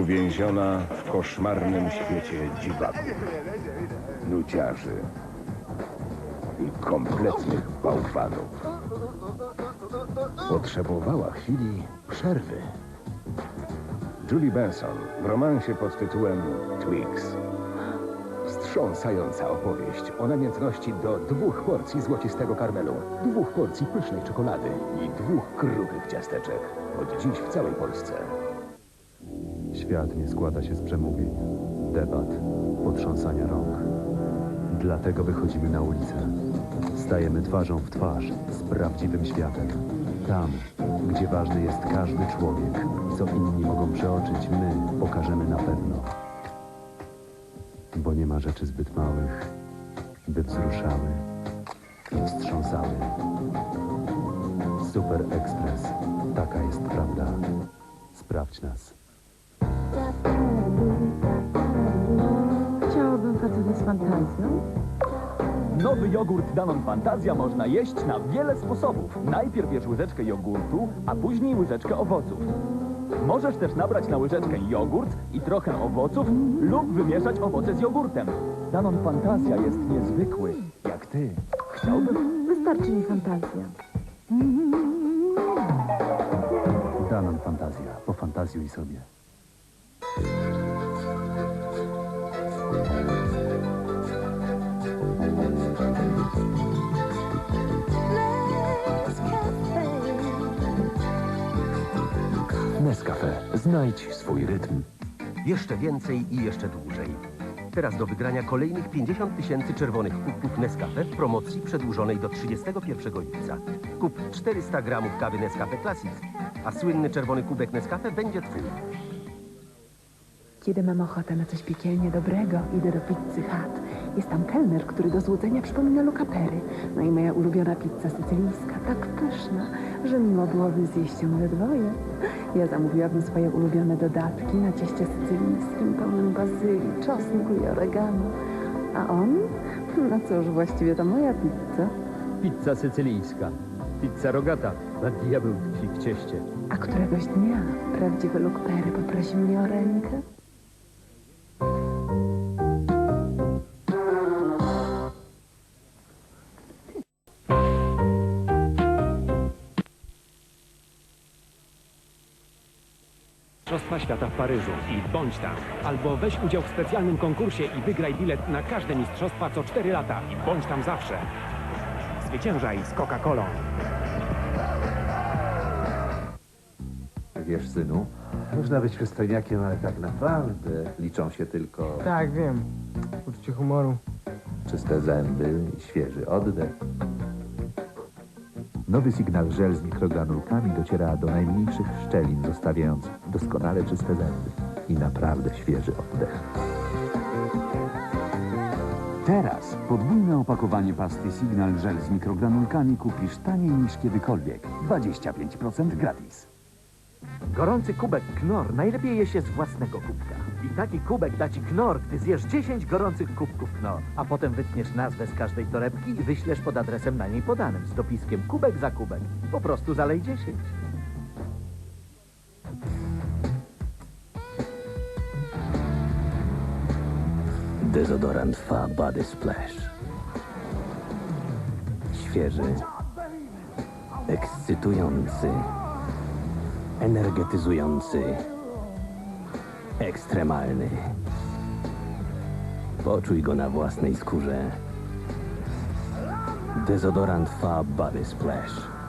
Uwięziona w koszmarnym świecie dziwaków, nuciarzy i kompletnych bałwanów. Potrzebowała chwili przerwy. Julie Benson w romansie pod tytułem Twigs. Wstrząsająca opowieść o namiętności do dwóch porcji złocistego karmelu, dwóch porcji pysznej czekolady i dwóch kruchych ciasteczek. Od dziś w całej Polsce. Świat nie składa się z przemówień, debat, potrząsania rąk. Dlatego wychodzimy na ulicę. Stajemy twarzą w twarz z prawdziwym światem. Tam, gdzie ważny jest każdy człowiek. Co inni mogą przeoczyć, my pokażemy na pewno. Bo nie ma rzeczy zbyt małych, by wzruszały i wstrząsały. Super Express. Taka jest prawda. Sprawdź nas. Z fantazją. Nowy jogurt Danon Fantazja można jeść na wiele sposobów. Najpierw bierz łyżeczkę jogurtu, a później łyżeczkę owoców. Możesz też nabrać na łyżeczkę jogurt i trochę owoców lub wymieszać owoce z jogurtem. Danon Fantazja jest niezwykły, jak ty. Chciałbym... Wystarczy mi fantazja. Danon Fantazja. Pofantazjuj sobie. Znajdź swój rytm. Jeszcze więcej i jeszcze dłużej. Teraz do wygrania kolejnych 50 tysięcy czerwonych kubków Nescafe w promocji przedłużonej do 31 lipca. Kup 400 gramów kawy Nescafe Classic, a słynny czerwony kubek Nescafe będzie twój. Kiedy mam ochotę na coś piekielnie dobrego, idę do pizzy Hut. Jest tam kelner, który do złudzenia przypomina Luca Perry. No i moja ulubiona pizza sycylijska, tak pyszna, że miło byłoby zjeść ją we dwoje. Ja zamówiłabym swoje ulubione dodatki na cieście sycylijskim, pełnym bazylii, czosnku i oregano. A on? No cóż, właściwie to moja pizza. Pizza sycylijska. Pizza rogata. Na diabeł tkwi w cieście. A któregoś dnia prawdziwy Luke Perry poprosi mnie o rękę. Mistrzostwa Świata w Paryżu i bądź tam. Albo weź udział w specjalnym konkursie i wygraj bilet na każde mistrzostwa co 4 lata i bądź tam zawsze. Zwyciężaj z Coca-Colą. Wiesz, synu, można być przystojniakiem, ale tak naprawdę liczą się tylko Tak, wiem. Uczucie humoru. czyste zęby i świeży oddech. Nowy sygnał żel z mikrogranulkami dociera do najmniejszych szczelin, zostawiając doskonale czyste zęby i naprawdę świeży oddech. Teraz podwójne opakowanie pasty Signal Gel z mikrogranulkami kupisz taniej niż kiedykolwiek. 25% gratis. Gorący kubek Knor najlepiej je się z własnego kubka. I taki kubek da ci Knor, gdy zjesz 10 gorących kubków Knor. A potem wytniesz nazwę z każdej torebki i wyślesz pod adresem na niej podanym z dopiskiem kubek za kubek. Po prostu zalej 10. Dezodorant Fa Body Splash. Świeży, ekscytujący, energetyzujący, ekstremalny. Poczuj go na własnej skórze. Dezodorant Fa Body Splash.